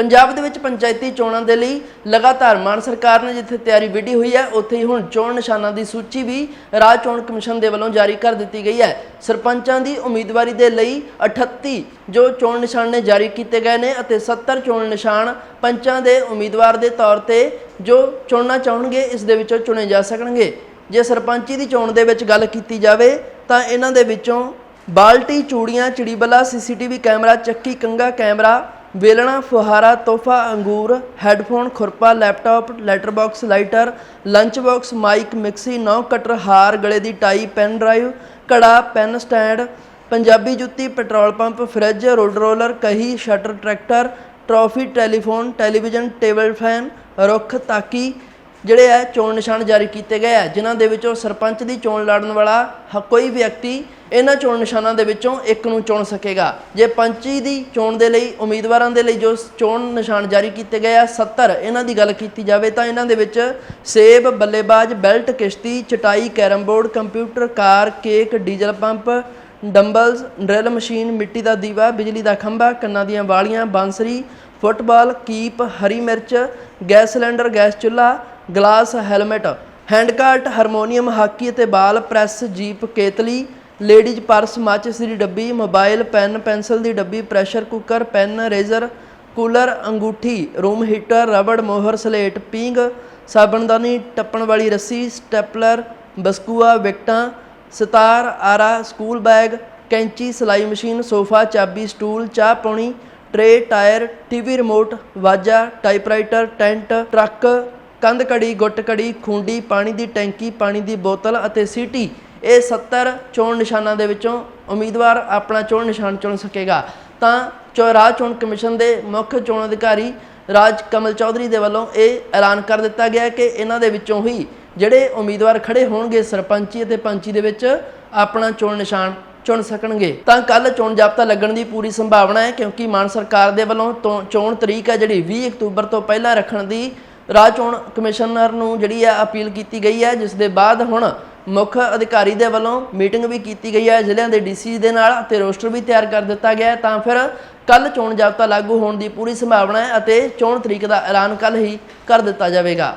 ਪੰਜਾਬ ਦੇ ਵਿੱਚ ਪੰਚਾਇਤੀ ਚੋਣਾਂ ਦੇ ਲਈ ਲਗਾਤਾਰ ਮਾਨ ਸਰਕਾਰ ਨੇ ਜਿੱਥੇ ਤਿਆਰੀ ਵਿੱਢੀ ਹੋਈ ਹੈ, ਉੱਥੇ ਹੀ ਹੁਣ ਚੋਣ ਨਿਸ਼ਾਨਾਂ ਦੀ ਸੂਚੀ ਵੀ ਰਾਜ ਚੋਣ ਕਮਿਸ਼ਨ ਦੇ ਵੱਲੋਂ ਜਾਰੀ ਕਰ ਦਿੱਤੀ ਗਈ ਹੈ। ਸਰਪੰਚਾਂ ਦੀ ਉਮੀਦਵਾਰੀ ਦੇ ਲਈ 38 ਜੋ ਚੋਣ ਨਿਸ਼ਾਨ ਨੇ ਜਾਰੀ ਕੀਤੇ ਗਏ ਨੇ ਅਤੇ 70 ਚੋਣ ਨਿਸ਼ਾਨ ਪੰਚਾਂ ਦੇ ਉਮੀਦਵਾਰ ਦੇ ਤੌਰ ਤੇ ਜੋ ਚੁਣਨਾ ਚਾਹਣਗੇ, ਇਸ ਦੇ ਵਿੱਚੋਂ ਚੁਣੇ ਜਾ ਸਕਣਗੇ। ਜੇ ਸਰਪੰਚੀ ਦੀ ਚੋਣ ਦੇ ਵਿੱਚ ਗੱਲ ਕੀਤੀ ਜਾਵੇ, ਤਾਂ ਇਹਨਾਂ ਦੇ ਵਿੱਚੋਂ ਬਾਲਟੀ, ਚੂੜੀਆਂ ਚਿੜੀਬਲਾ ਸੀਸੀਟੀਵੀ ਕੈਮਰਾ, ਚੱਕੀ ਕੰਗਾ ਕੈਮਰਾ ਵੇਲਣਾ, ਫੁਹਾਰਾ, ਤੋਹਫਾ, ਅੰਗੂਰ, headphone, ਖੁਰਪਾ, laptop letter box lighter lunch box mic, mixie ਨੌ ਕਟਰ, ਹਾਰ, ਗਲੇ ਦੀ ਟਾਈ, ਪੈਨ ਡਰਾਈਵ, ਕੜਾ, ਪੈਨ ਸਟੈਂਡ, ਪੰਜਾਬੀ ਜੁੱਤੀ, petrol pump, fridge, road roller, ਕਹੀ, shutter tractor, trophy, telephone, television, table fan, ਰੁੱਖ, ਤਾਕੀ ਜਿਹੜੇ ਹੈ ਚੋਣ ਨਿਸ਼ਾਨ ਜਾਰੀ ਕੀਤੇ ਗਏ ਆ, ਜਿਨ੍ਹਾਂ ਦੇ ਵਿੱਚੋਂ ਸਰਪੰਚ ਦੀ ਚੋਣ ਲੜਨ ਵਾਲਾ ਹ- ਕੋਈ ਵਿਅਕਤੀ ਇਹਨਾਂ ਚੋਣ ਨਿਸ਼ਾਨਾਂ ਦੇ ਵਿੱਚੋਂ ਇੱਕ ਨੂੰ ਚੁਣ ਸਕੇਗਾ। ਜੇ ਪੰਚੀ ਦੀ ਚੋਣ ਦੇ ਲਈ, ਉਮੀਦਵਾਰਾਂ ਦੇ ਲਈ ਜੋ ਚੋਣ ਨਿਸ਼ਾਨ ਜਾਰੀ ਕੀਤੇ ਗਏ ਆ 70 ਇਹਨਾਂ ਦੀ ਗੱਲ ਕੀਤੀ ਜਾਵੇ ਤਾਂ ਇਹਨਾਂ ਦੇ ਵਿੱਚ ਸੇਬ, ਬੱਲੇਬਾਜ਼, ਬੈਲਟ, ਕਿਸ਼ਤੀ, ਚਟਾਈ, carrom board, computer, car, cake, diesel pump dumbbells drill machine, ਮਿੱਟੀ ਦਾ ਦੀਵਾ, ਬਿਜਲੀ ਦਾ ਖੰਭਾ, ਕੰਨਾਂ ਦੀਆਂ ਵਾਲੀਆਂ, ਬਾਂਸਰੀ, ਫੁੱਟਬਾਲ, ਕੀਪ, ਹਰੀ ਮਿਰਚ, ਗੈਸ ਸਿਲੰਡਰ, ਗੈਸ ਚੁੱਲ੍ਹਾ glass, helmet hand cart harmonium, hockey ਅਤੇ ਬਾਲ ਪ੍ਰੈਸ, ਜੀਪ, ਕੇਤਲੀ, ਲੇਡੀਜ਼ ਪਰਸ ਮਾਚਿਸ ਦੀ ਡੱਬੀ, ਮੋਬਾਈਲ, ਪੈਨ, ਪੈਨਸਲ ਦੀ ਡੱਬੀ, pressure cooker, pen, razor, cooler, ਅੰਗੂਠੀ, room heater, rubber, ਮੋਹਰ, ਸਲੇਟ ਪੀਂਗ ਸਾਬਣਦਾਨੀ, ਟੱਪਣ ਵਾਲੀ ਰੱਸੀ, ਸਟੈਪਲਰ, ਬਸਕੂਆ, ਵਿਕਟਾਂ, ਸਿਤਾਰ, ਆਰਾ, ਸਕੂਲ ਬੈਗ, ਕੈਂਚੀ, ਸਿਲਾਈ ਮਸ਼ੀਨ, ਸੋਫਾ, ਚਾਬੀ, ਸਟੂਲ, ਚਾਹ ਪਾਉਣੀ ਟਰੇ, ਟਾਇਰ, ਟੀਵੀ ਰਿਮੋਟ, ਵਾਜਾ, ਟਾਈਪਰਾਈਟਰ, ਟੈਂਟ, ਟਰੱਕ ਕੰਧ ਕੜੀ, ਗੁੱਟ ਕੜੀ, ਖੁੰਡੀ, ਪਾਣੀ ਦੀ ਟੈਂਕੀ, ਪਾਣੀ ਦੀ ਬੋਤਲ ਅਤੇ ਸੀਟੀ। ਇਹ 70 ਚੋਣ ਨਿਸ਼ਾਨਾਂ ਦੇ ਵਿੱਚੋਂ ਉਮੀਦਵਾਰ ਆਪਣਾ ਚੋਣ ਨਿਸ਼ਾਨ ਚੁਣ ਸਕੇਗਾ। ਤਾਂ ਚੋ, ਰਾਜ ਚੋਣ ਕਮਿਸ਼ਨ ਦੇ ਮੁੱਖ ਚੋਣ ਅਧਿਕਾਰੀ ਰਾਜ ਕਮਲ ਚੌਧਰੀ ਦੇ ਵੱਲੋਂ ਇਹ ਐਲਾਨ ਕਰ ਦਿੱਤਾ ਗਿਆ ਕਿ ਇਹਨਾਂ ਦੇ ਵਿੱਚੋਂ ਹੀ ਜਿਹੜੇ ਉਮੀਦਵਾਰ ਖੜੇ ਹੋਣਗੇ, ਸਰਪੰਚੀ ਅਤੇ ਪੰਚੀ ਦੇ ਵਿੱਚ ਆਪਣਾ ਚੋਣ ਨਿਸ਼ਾਨ ਚੁਣ ਸਕਣਗੇ। ਤਾਂ ਕੱਲ ਚੋਣ ਜਾਬਤਾ ਲੱਗਣ ਦੀ ਪੂਰੀ ਸੰਭਾਵਨਾ ਹੈ ਕਿਉਂਕਿ ਮਾਨ ਸਰਕਾਰ ਦੇ ਵੱਲੋਂ ਤੋਂ- ਚੋਣ ਤਰੀਕ ਹੈ ਜਿਹੜੀ 20 ਅਕਤੂਬਰ ਤੋਂ ਪਹਿਲਾਂ ਰੱਖਣ ਦੀ ਰਾਜ ਚੋਣ ਕਮਿਸ਼ਨਰ ਨੂੰ ਜਿਹੜੀ ਹੈ ਅਪੀਲ ਕੀਤੀ ਗਈ ਹੈ, ਜਿਸ ਦੇ ਬਾਅਦ ਹੁਣ ਮੁੱਖ ਅਧਿਕਾਰੀ ਦੇ ਵੱਲੋਂ ਮੀਟਿੰਗ ਵੀ ਕੀਤੀ ਗਈ ਹੈ, ਜ਼ਿਲ੍ਹਿਆਂ ਦੇ ਡੀਸੀ ਦੇ ਨਾਲ ਅਤੇ ਰੋਸਟਰ ਵੀ ਤਿਆਰ ਕਰ ਦਿੱਤਾ ਗਿਆ ਤਾਂ ਫਿਰ ਕੱਲ ਚੋਣ ਜਾਬਤਾ ਲਾਗੂ ਹੋਣ ਦੀ ਪੂਰੀ ਸੰਭਾਵਨਾ ਹੈ ਅਤੇ ਚੋਣ ਤਰੀਕ ਦਾ ਐਲਾਨ ਕੱਲ ਹੀ ਕਰ ਦਿੱਤਾ ਜਾਵੇਗਾ।